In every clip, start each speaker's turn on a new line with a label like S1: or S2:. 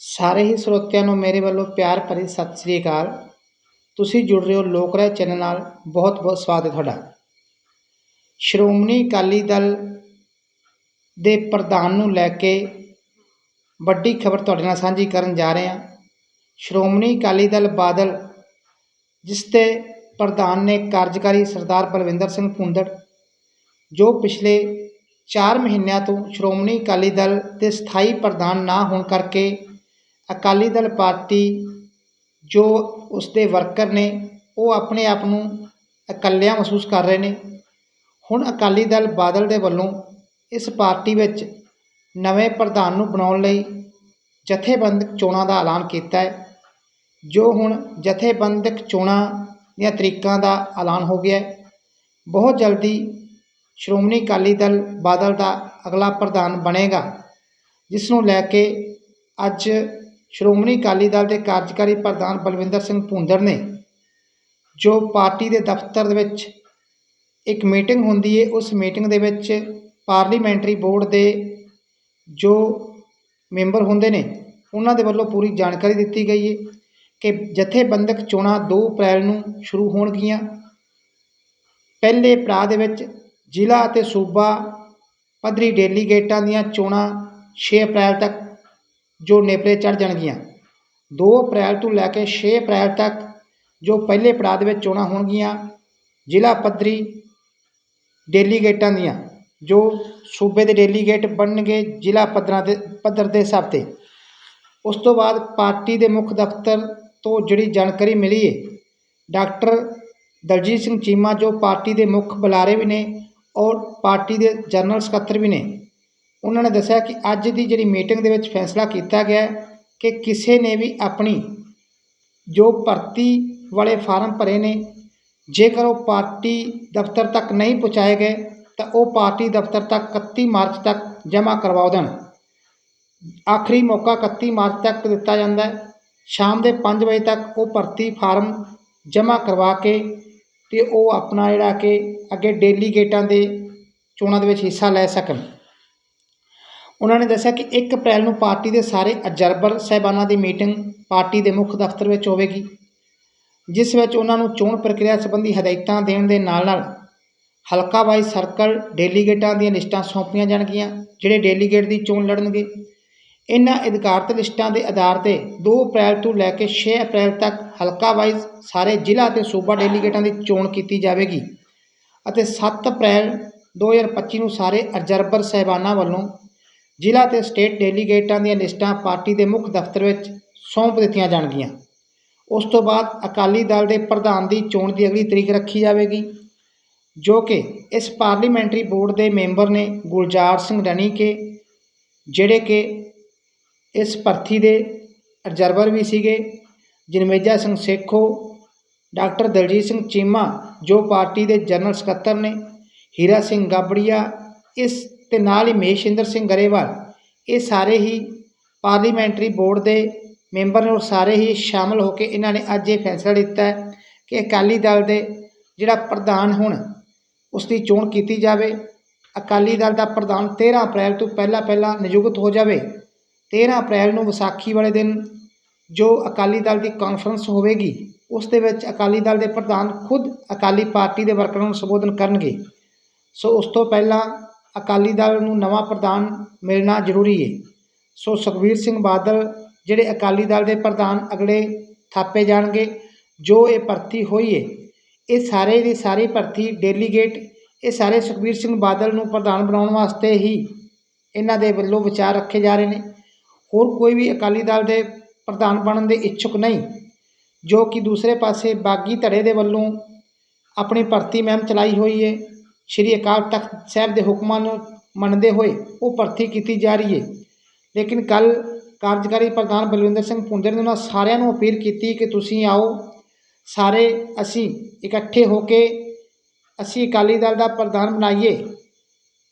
S1: ਸਾਰੇ ਹੀ ਸਰੋਤਿਆਂ ਨੂੰ ਮੇਰੇ ਵੱਲੋਂ ਪਿਆਰ ਭਰੀ ਸਤਿ ਸ੍ਰੀ ਅਕਾਲ। ਤੁਸੀਂ ਜੁੜ ਰਹੇ ਹੋ ਲੋਕ ਰਾਏ ਚੈਨਲ ਨਾਲ। ਬਹੁਤ ਬਹੁਤ ਸਵਾਗਤ ਹੈ ਤੁਹਾਡਾ। ਸ਼੍ਰੋਮਣੀ ਅਕਾਲੀ ਦਲ ਦੇ ਪ੍ਰਧਾਨ ਨੂੰ ਲੈ ਕੇ ਵੱਡੀ ਖਬਰ ਤੁਹਾਡੇ ਨਾਲ ਸਾਂਝੀ ਕਰਨ ਜਾ ਰਹੇ ਹਾਂ। ਸ਼੍ਰੋਮਣੀ ਅਕਾਲੀ ਦਲ ਬਾਦਲ, ਜਿਸ ਦੇ ਪ੍ਰਧਾਨ ਨੇ ਕਾਰਜਕਾਰੀ ਸਰਦਾਰ ਬਲਵਿੰਦਰ ਸਿੰਘ ਭੁੰਦੜ, ਜੋ ਪਿਛਲੇ 4 ਮਹੀਨਿਆਂ ਤੋਂ ਸ਼੍ਰੋਮਣੀ ਅਕਾਲੀ ਦਲ ਦੇ ਸਥਾਈ ਪ੍ਰਧਾਨ ਨਾ ਹੋਣ ਕਰਕੇ ਅਕਾਲੀ ਦਲ ਪਾਰਟੀ ਜੋ ਉਸਦੇ ਵਰਕਰ ਨੇ, ਉਹ ਆਪਣੇ ਆਪ ਨੂੰ ਇਕੱਲਿਆਂ ਮਹਿਸੂਸ ਕਰ ਰਹੇ ਨੇ। ਹੁਣ ਅਕਾਲੀ ਦਲ ਬਾਦਲ ਦੇ ਵੱਲੋਂ ਇਸ ਪਾਰਟੀ ਵਿੱਚ ਨਵੇਂ ਪ੍ਰਧਾਨ ਨੂੰ ਬਣਾਉਣ ਲਈ ਜਥੇਬੰਦਕ ਚੋਣਾਂ ਦਾ ਐਲਾਨ ਕੀਤਾ ਹੈ, ਜੋ ਹੁਣ ਜਥੇਬੰਦਕ ਚੋਣਾਂ ਦੀਆਂ ਤਰੀਕਾਂ ਦਾ ਐਲਾਨ ਹੋ ਗਿਆ ਹੈ। ਬਹੁਤ ਜਲਦੀ ਸ਼੍ਰੋਮਣੀ ਅਕਾਲੀ ਦਲ ਬਾਦਲ ਦਾ ਅਗਲਾ ਪ੍ਰਧਾਨ ਬਣੇਗਾ, ਜਿਸ ਨੂੰ ਲੈ ਕੇ ਅੱਜ ਸ਼੍ਰੋਮਣੀ ਅਕਾਲੀ ਦਲ ਦੇ ਕਾਰਜਕਾਰੀ ਪ੍ਰਧਾਨ ਬਲਵਿੰਦਰ ਸਿੰਘ ਭੁੰਦੜ ਨੇ, ਜੋ ਪਾਰਟੀ ਦੇ ਦਫ਼ਤਰ ਦੇ ਵਿੱਚ ਇੱਕ ਮੀਟਿੰਗ ਹੁੰਦੀ ਹੈ ਉਸ ਮੀਟਿੰਗ ਦੇ ਵਿੱਚ ਪਾਰਲੀਮੈਂਟਰੀ ਬੋਰਡ ਦੇ ਜੋ ਮੈਂਬਰ ਹੁੰਦੇ ਨੇ, ਉਹਨਾਂ ਦੇ ਵੱਲੋਂ ਪੂਰੀ ਜਾਣਕਾਰੀ ਦਿੱਤੀ ਗਈ ਹੈ ਕਿ ਜਥੇਬੰਦਕ ਚੋਣਾਂ 2 ਅਪ੍ਰੈਲ ਨੂੰ ਸ਼ੁਰੂ ਹੋਣਗੀਆਂ। ਪਹਿਲੇ ਪੜਾਅ ਦੇ ਵਿੱਚ ਜ਼ਿਲ੍ਹਾ ਅਤੇ ਸੂਬਾ ਪੱਧਰੀ ਡੈਲੀਗੇਟਾਂ ਦੀਆਂ ਚੋਣਾਂ 6 ਅਪ੍ਰੈਲ ਤੱਕ ਜੋ ਨੇਪਰੇ ਚੜ ਜਾਣਗੀਆਂ। 2 ਅਪ੍ਰੈਲ ਤੋਂ ਲੈ ਕੇ 6 ਅਪ੍ਰੈਲ ਤੱਕ ਜੋ ਪਹਿਲੇ ਪੜਾਅ ਦੇ ਵਿੱਚ ਚੋਣਾਂ ਹੋਣਗੀਆਂ, ਜ਼ਿਲ੍ਹਾ ਪੱਧਰੀ ਡੈਲੀਗੇਟਾਂ ਦੀਆਂ, ਜੋ ਸੂਬੇ ਦੇ ਡੈਲੀਗੇਟ ਬਣਨਗੇ ਜ਼ਿਲ੍ਹਾ ਪੱਧਰਾਂ ਦੇ, ਪੱਧਰ ਦੇ ਹਿਸਾਬ 'ਤੇ। ਉਸ ਤੋਂ ਬਾਅਦ ਪਾਰਟੀ ਦੇ ਮੁੱਖ ਦਫ਼ਤਰ ਤੋਂ ਜਿਹੜੀ ਜਾਣਕਾਰੀ ਮਿਲੀ ਹੈ ਡਾਕਟਰ ਦਲਜੀਤ ਸਿੰਘ ਚੀਮਾ, ਜੋ ਪਾਰਟੀ ਦੇ ਮੁੱਖ ਬੁਲਾਰੇ ਵੀ ਨੇ ਔਰ ਪਾਰਟੀ ਦੇ ਜਨਰਲ ਸਕੱਤਰ ਵੀ ਨੇ ਉਹਨਾਂ ਨੇ ਦੱਸਿਆ ਕਿ ਅੱਜ ਦੀ ਜਿਹੜੀ ਮੀਟਿੰਗ ਦੇ ਵਿੱਚ ਫੈਸਲਾ ਕੀਤਾ ਗਿਆ ਕਿ ਕਿਸੇ ਨੇ ਵੀ ਆਪਣੀ ਜੋ ਭਰਤੀ ਵਾਲੇ ਫਾਰਮ ਭਰੇ ਨੇ, ਜੇਕਰ ਉਹ ਪਾਰਟੀ ਦਫ਼ਤਰ ਤੱਕ ਨਹੀਂ ਪਹੁੰਚਾਏ ਗਏ, ਤਾਂ ਉਹ ਪਾਰਟੀ ਦਫ਼ਤਰ ਤੱਕ 31 ਮਾਰਚ ਤੱਕ ਜਮ੍ਹਾਂ ਕਰਵਾ ਦੇਣ। ਆਖਰੀ ਮੌਕਾ 31 ਮਾਰਚ ਤੱਕ ਦਿੱਤਾ ਜਾਂਦਾ ਹੈ। ਸ਼ਾਮ ਦੇ 5 ਵਜੇ ਤੱਕ ਉਹ ਭਰਤੀ ਫਾਰਮ ਜਮ੍ਹਾਂ ਕਰਵਾ ਕੇ ਤੇ ਉਹ ਆਪਣਾ ਜਿਹੜਾ ਕਿ ਅੱਗੇ ਡੈਲੀਗੇਟਾਂ ਦੇ ਚੋਣਾਂ ਦੇ ਵਿੱਚ ਹਿੱਸਾ ਲੈ ਸਕਣ। ਉਹਨਾਂ ਨੇ ਦੱਸਿਆ ਕਿ 1 ਅਪ੍ਰੈਲ ਨੂੰ ਪਾਰਟੀ ਦੇ ਸਾਰੇ ਅਜਰਬਰ ਸਹਿਬਾਨਾਂ ਦੀ ਮੀਟਿੰਗ ਪਾਰਟੀ ਦੇ ਮੁੱਖ ਦਫ਼ਤਰ ਵਿੱਚ ਹੋਵੇਗੀ, ਜਿਸ ਵਿੱਚ ਉਹਨਾਂ ਨੂੰ ਚੋਣ ਪ੍ਰਕਿਰਿਆ ਸੰਬੰਧੀ ਹਦਾਇਤਾਂ ਦੇਣ ਦੇ ਨਾਲ ਨਾਲ ਹਲਕਾ ਵਾਈਜ਼ ਸਰਕਲ ਡੈਲੀਗੇਟਾਂ ਦੀਆਂ ਲਿਸਟਾਂ ਸੌਂਪੀਆਂ ਜਾਣਗੀਆਂ, ਜਿਹੜੇ ਡੈਲੀਗੇਟ ਦੀ ਚੋਣ ਲੜਨਗੇ। ਇਹਨਾਂ ਅਧਿਕਾਰਤ ਲਿਸਟਾਂ ਦੇ ਆਧਾਰ ਤੇ 2 ਅਪ੍ਰੈਲ ਤੋਂ ਲੈ ਕੇ 6 ਅਪ੍ਰੈਲ ਤੱਕ ਹਲਕਾ ਵਾਈਜ਼ ਸਾਰੇ ਜ਼ਿਲ੍ਹਾ ਤੇ ਸੂਬਾ ਡੈਲੀਗੇਟਾਂ ਦੀ ਚੋਣ ਕੀਤੀ ਜਾਵੇਗੀ ਅਤੇ 7 ਅਪ੍ਰੈਲ 2025 ਨੂੰ ਸਾਰੇ ਅਜਰਬਰ ਸਹਿਬਾਨਾਂ ਵੱਲੋਂ ਜ਼ਿਲ੍ਹਾ ਤੇ ਸਟੇਟ ਡੈਲੀਗੇਟਾਂ ਦੀਆਂ ਲਿਸਟਾਂ ਪਾਰਟੀ ਦੇ ਮੁੱਖ ਦਫ਼ਤਰ ਵਿੱਚ ਸੌਂਪ ਦਿੱਤੀਆਂ ਜਾਣਗੀਆਂ। ਉਸ ਤੋਂ ਬਾਅਦ ਅਕਾਲੀ ਦਲ ਦੇ ਪ੍ਰਧਾਨ ਦੀ ਚੋਣ ਦੀ ਅਗਲੀ ਤਰੀਕ ਰੱਖੀ ਜਾਵੇਗੀ, ਜੋ ਕਿ ਇਸ ਪਾਰਲੀਮੈਂਟਰੀ ਬੋਰਡ ਦੇ ਮੈਂਬਰ ਨੇ ਗੁਲਜ਼ਾਰ ਸਿੰਘ ਰਣੀਕੇ, ਜਿਹੜੇ ਕਿ ਇਸ ਭਰਤੀ ਦੇ ਅਬਜ਼ਰਵਰ ਵੀ ਸੀਗੇ, ਜਨਮੇਜਾ ਸਿੰਘ ਸੇਖੋ, ਡਾਕਟਰ ਦਲਜੀਤ ਸਿੰਘ ਚੀਮਾ, ਜੋ ਪਾਰਟੀ ਦੇ ਜਨਰਲ ਸਕੱਤਰ ਨੇ, ਹੀਰਾ ਸਿੰਘ ਗਾਬੜੀਆ, ਇਸ ਤੇ ਨਾਲ ਹੀ ਮਹੇਸ਼ਿੰਦਰ ਸਿੰਘ ਗਰੇਵਾਲ, ਇਹ ਸਾਰੇ ਹੀ ਪਾਰਲੀਮੈਂਟਰੀ ਬੋਰਡ ਦੇ ਮੈਂਬਰ ਨੇ ਔਰ ਸਾਰੇ ਹੀ ਸ਼ਾਮਲ ਹੋ ਕੇ ਇਹਨਾਂ ਨੇ ਅੱਜ ਇਹ ਫੈਸਲਾ ਲਿੱਤਾ ਕਿ ਅਕਾਲੀ ਦਲ ਦੇ ਜਿਹੜਾ ਪ੍ਰਧਾਨ ਹੁਣ ਉਸ ਦੀ ਚੋਣ ਕੀਤੀ ਜਾਵੇ, ਅਕਾਲੀ ਦਲ ਦਾ ਪ੍ਰਧਾਨ 13 ਅਪ੍ਰੈਲ ਤੋਂ ਪਹਿਲਾਂ ਪਹਿਲਾਂ ਨਿਯੁਕਤ ਹੋ ਜਾਵੇ 13 ਅਪ੍ਰੈਲ ਨੂੰ ਵਿਸਾਖੀ ਵਾਲੇ ਦਿਨ ਜੋ ਅਕਾਲੀ ਦਲ ਦੀ ਕਾਨਫਰੰਸ ਹੋਵੇਗੀ, ਉਸ ਦੇ ਵਿੱਚ ਅਕਾਲੀ ਦਲ ਦੇ ਪ੍ਰਧਾਨ ਖੁਦ ਅਕਾਲੀ ਪਾਰਟੀ ਦੇ ਵਰਕਰਾਂ ਨੂੰ ਸੰਬੋਧਨ ਕਰਨਗੇ। ਸੋ ਉਸ ਤੋਂ ਪਹਿਲਾਂ ਅਕਾਲੀ ਦਲ ਨੂੰ ਨਵਾਂ ਪ੍ਰਧਾਨ ਮਿਲਣਾ ਜ਼ਰੂਰੀ ਹੈ ਸੋ ਸੁਖਬੀਰ ਸਿੰਘ ਬਾਦਲ ਜਿਹੜੇ ਅਕਾਲੀ ਦਲ ਦੇ ਪ੍ਰਧਾਨ ਅਗਲੇ ਥਾਪੇ ਜਾਣਗੇ, ਜੋ ਇਹ ਭਰਤੀ ਹੋਈ ਹੈ ਇਹ ਸਾਰੇ ਦੀ ਸਾਰੀ ਭਰਤੀ ਡੈਲੀਗੇਟ, ਇਹ ਸਾਰੇ ਸੁਖਬੀਰ ਸਿੰਘ ਬਾਦਲ ਨੂੰ ਪ੍ਰਧਾਨ ਬਣਾਉਣ ਵਾਸਤੇ ਹੀ ਇਹਨਾਂ ਦੇ ਵੱਲੋਂ ਵਿਚਾਰ ਰੱਖੇ ਜਾ ਰਹੇ ਨੇ। ਹੋਰ ਕੋਈ ਵੀ ਅਕਾਲੀ ਦਲ ਦੇ ਪ੍ਰਧਾਨ ਬਣਨ ਦੇ ਇੱਛੁਕ ਨਹੀਂ, ਜੋ ਕਿ ਦੂਸਰੇ ਪਾਸੇ ਬਾਗੀ ਧੜੇ ਦੇ ਵੱਲੋਂ ਆਪਣੀ ਭਰਤੀ ਮਹਿਮ ਚਲਾਈ ਹੋਈ ਹੈ ਸ਼੍ਰੀ ਅਕਾਲ ਤਖਤ ਸਾਹਿਬ ਦੇ ਹੁਕਮਾਂ ਨੂੰ ਮੰਨਦੇ ਹੋਏ ਉਹ ਭਰਤੀ ਕੀਤੀ ਜਾ ਰਹੀ ਹੈ ਲੇਕਿਨ ਕੱਲ ਕਾਰਜਕਾਰੀ ਪ੍ਰਧਾਨ ਬਲਵਿੰਦਰ ਸਿੰਘ ਭੁੰਦਰ ਨੇ ਉਹਨਾਂ ਸਾਰਿਆਂ ਨੂੰ ਅਪੀਲ ਕੀਤੀ ਕਿ ਤੁਸੀਂ ਆਓ। ਸਾਰੇ ਅਸੀਂ ਇਕੱਠੇ ਹੋ ਕੇ ਅਸੀਂ ਅਕਾਲੀ ਦਲ ਦਾ ਪ੍ਰਧਾਨ ਬਣਾਈਏ।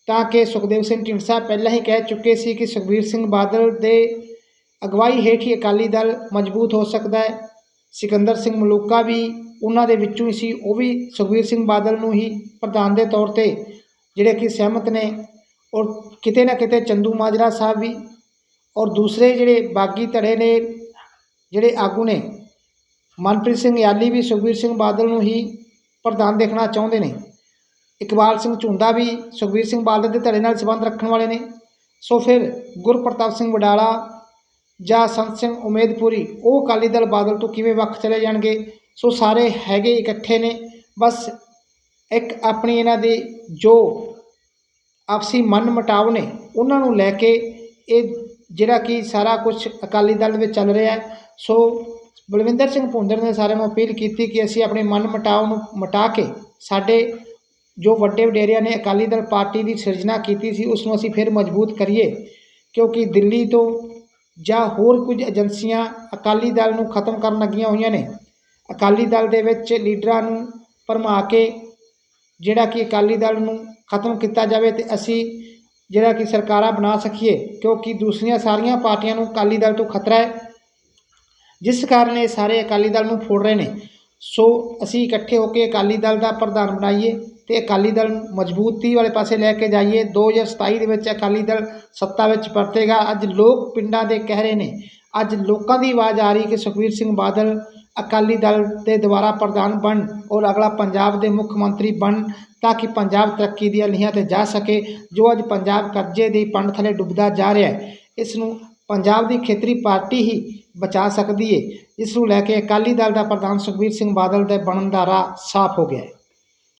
S1: ਤਾਂ ਕਿ ਸੁਖਦੇਵ ਸਿੰਘ ਢੀਂਡਸਾ ਪਹਿਲਾਂ ਹੀ ਕਹਿ ਚੁੱਕੇ ਸੀ ਕਿ ਸੁਖਬੀਰ ਸਿੰਘ ਬਾਦਲ ਦੇ ਅਗਵਾਈ ਹੇਠ ਹੀ ਅਕਾਲੀ ਦਲ ਮਜ਼ਬੂਤ ਹੋ ਸਕਦਾ ਹੈ। ਸਿਕੰਦਰ ਸਿੰਘ ਮਲੂਕਾ ਵੀ ਉਹਨਾਂ ਦੇ ਵਿੱਚੋਂ ਹੀ ਸੀ। ਉਹ ਵੀ ਸੁਖਬੀਰ ਸਿੰਘ ਬਾਦਲ ਨੂੰ ਹੀ ਪ੍ਰਧਾਨ ਦੇ ਤੌਰ ਤੇ ਜਿਹੜੇ ਕਿ ਸਹਿਮਤ ਨੇ ਔਰ ਕਿਤੇ ਨਾ ਕਿਤੇ ਚੰਦੂ ਮਾਜਰਾ ਸਾਹਿਬ ਵੀ ਔਰ ਦੂਸਰੇ ਜਿਹੜੇ ਬਾਗੀ ਧੜੇ ਨੇ, ਜਿਹੜੇ ਆਗੂ ਨੇ, ਮਨਪ੍ਰੀਤ ਸਿੰਘ ਯਾਲੀ ਵੀ ਸੁਖਬੀਰ ਸਿੰਘ ਬਾਦਲ ਨੂੰ ਹੀ ਪ੍ਰਧਾਨ ਦੇਖਣਾ ਚਾਹੁੰਦੇ ਨੇ। ਇਕਬਾਲ ਸਿੰਘ ਝੁੰਦਾ ਵੀ ਸੁਖਬੀਰ ਸਿੰਘ ਬਾਦਲ ਦੇ ਧੜੇ ਨਾਲ ਸੰਬੰਧ ਰੱਖਣ ਵਾਲੇ ਨੇ। ਸੋ ਫਿਰ ਗੁਰਪ੍ਰਤਾਪ ਸਿੰਘ ਵਡਾਲਾ ਜਾਂ ਸੰਤ ਸਿੰਘ ਉਮੇਦਪੁਰੀ, ਉਹ ਅਕਾਲੀ ਦਲ ਬਾਦਲ ਤੋਂ ਕਿਵੇਂ ਵੱਖ ਚਲੇ ਜਾਣਗੇ? ਸੋ ਸਾਰੇ ਹੈਗੇ ਇਕੱਠੇ ਨੇ, ਬਸ ਇੱਕ ਆਪਣੀ ਇਹਨਾਂ ਦੇ ਜੋ ਆਪਸੀ ਮਨ ਮਟਾਵ ਨੇ, ਉਹਨਾਂ ਨੂੰ ਲੈ ਕੇ ਇਹ ਜਿਹੜਾ ਕਿ ਸਾਰਾ ਕੁਝ ਅਕਾਲੀ ਦਲ ਵਿੱਚ ਚੱਲ ਰਿਹਾ ਹੈ। ਸੋ ਬਲਵਿੰਦਰ ਸਿੰਘ ਭੁੰਦਰ ਨੇ ਸਾਰਿਆਂ ਨੂੰ ਅਪੀਲ ਕੀਤੀ ਕਿ ਅਸੀਂ ਆਪਣੇ ਮਨ ਮਟਾਵ ਨੂੰ ਮਟਾ ਕੇ ਸਾਡੇ ਜੋ ਵੱਡੇ ਵਡੇਰਿਆਂ ਨੇ ਅਕਾਲੀ ਦਲ ਪਾਰਟੀ ਦੀ ਸਿਰਜਣਾ ਕੀਤੀ ਸੀ ਉਸ ਨੂੰ ਅਸੀਂ ਫਿਰ ਮਜ਼ਬੂਤ ਕਰੀਏ, ਕਿਉਂਕਿ ਦਿੱਲੀ ਤੋਂ ਜਾਂ ਹੋਰ ਕੁਝ ਏਜੰਸੀਆਂ ਅਕਾਲੀ ਦਲ ਨੂੰ ਖਤਮ ਕਰਨ ਲੱਗੀਆਂ ਹੋਈਆਂ ਨੇ। ਅਕਾਲੀ ਦਲ ਦੇ ਵਿੱਚ ਲੀਡਰਾਂ ਨੂੰ ਭਰਮਾ ਕੇ ਜਿਹੜਾ ਕਿ ਅਕਾਲੀ ਦਲ ਨੂੰ ਖਤਮ ਕੀਤਾ ਜਾਵੇ ਤੇ ਅਸੀਂ ਜਿਹੜਾ ਕਿ ਸਰਕਾਰਾਂ ਬਣਾ ਸਕੀਏ, ਕਿਉਂਕਿ ਦੂਸਰੀਆਂ ਸਾਰੀਆਂ ਪਾਰਟੀਆਂ ਨੂੰ ਅਕਾਲੀ ਦਲ ਤੋਂ ਖਤਰਾ ਹੈ। ਜਿਸ ਕਾਰਨ ਇਹ ਸਾਰੇ ਅਕਾਲੀ ਦਲ ਨੂੰ ਫੋੜ ਰਹੇ ਨੇ। ਸੋ ਅਸੀਂ ਇਕੱਠੇ ਹੋ ਕੇ ਅਕਾਲੀ ਦਲ ਦਾ ਪ੍ਰਧਾਨ ਬਣਾਈਏ ਤੇ ਅਕਾਲੀ ਦਲ ਨੂੰ ਮਜ਼ਬੂਤੀ ਵਾਲੇ ਪਾਸੇ ਲੈ ਕੇ ਜਾਈਏ। 2027 ਦੇ ਵਿੱਚ ਅਕਾਲੀ ਦਲ ਸੱਤਾ ਵਿੱਚ ਪਰਤੇਗਾ। ਅੱਜ ਲੋਕ ਪਿੰਡਾਂ ਦੇ ਕਹਿ ਰਹੇ ਨੇ। ਅੱਜ ਲੋਕਾਂ ਦੀ ਆਵਾਜ਼ ਆ ਰਹੀ ਕਿ ਸੁਖਬੀਰ ਸਿੰਘ ਬਾਦਲ ਅਕਾਲੀ ਦਲ ਦੇ ਦੁਆਰਾ ਪ੍ਰਧਾਨ ਬਣ ਔਰ ਅਗਲਾ ਪੰਜਾਬ ਦੇ ਮੁੱਖ ਮੰਤਰੀ ਬਣ, ਤਾਂ ਕਿ ਪੰਜਾਬ ਤਰੱਕੀ ਦੀਆਂ ਲੀਹਾਂ ਤੇ ਜਾ ਸਕੇ, ਜੋ ਅੱਜ ਪੰਜਾਬ ਕਰਜ਼ੇ ਦੀ ਪੰਡ ਥੱਲੇ ਡੁੱਬਦਾ ਜਾ ਰਿਹਾ ਹੈ। ਇਸ ਨੂੰ ਪੰਜਾਬ ਦੀ ਖੇਤਰੀ ਪਾਰਟੀ ਹੀ ਬਚਾ ਸਕਦੀ ਹੈ ਇਸ ਨੂੰ ਲੈ ਕੇ ਅਕਾਲੀ ਦਲ ਦਾ ਪ੍ਰਧਾਨ ਸੁਖਬੀਰ ਸਿੰਘ ਬਾਦਲ ਦੇ ਬਣਨ ਦਾ ਰਾਹ ਸਾਫ਼ ਹੋ ਗਿਆ ਹੈ।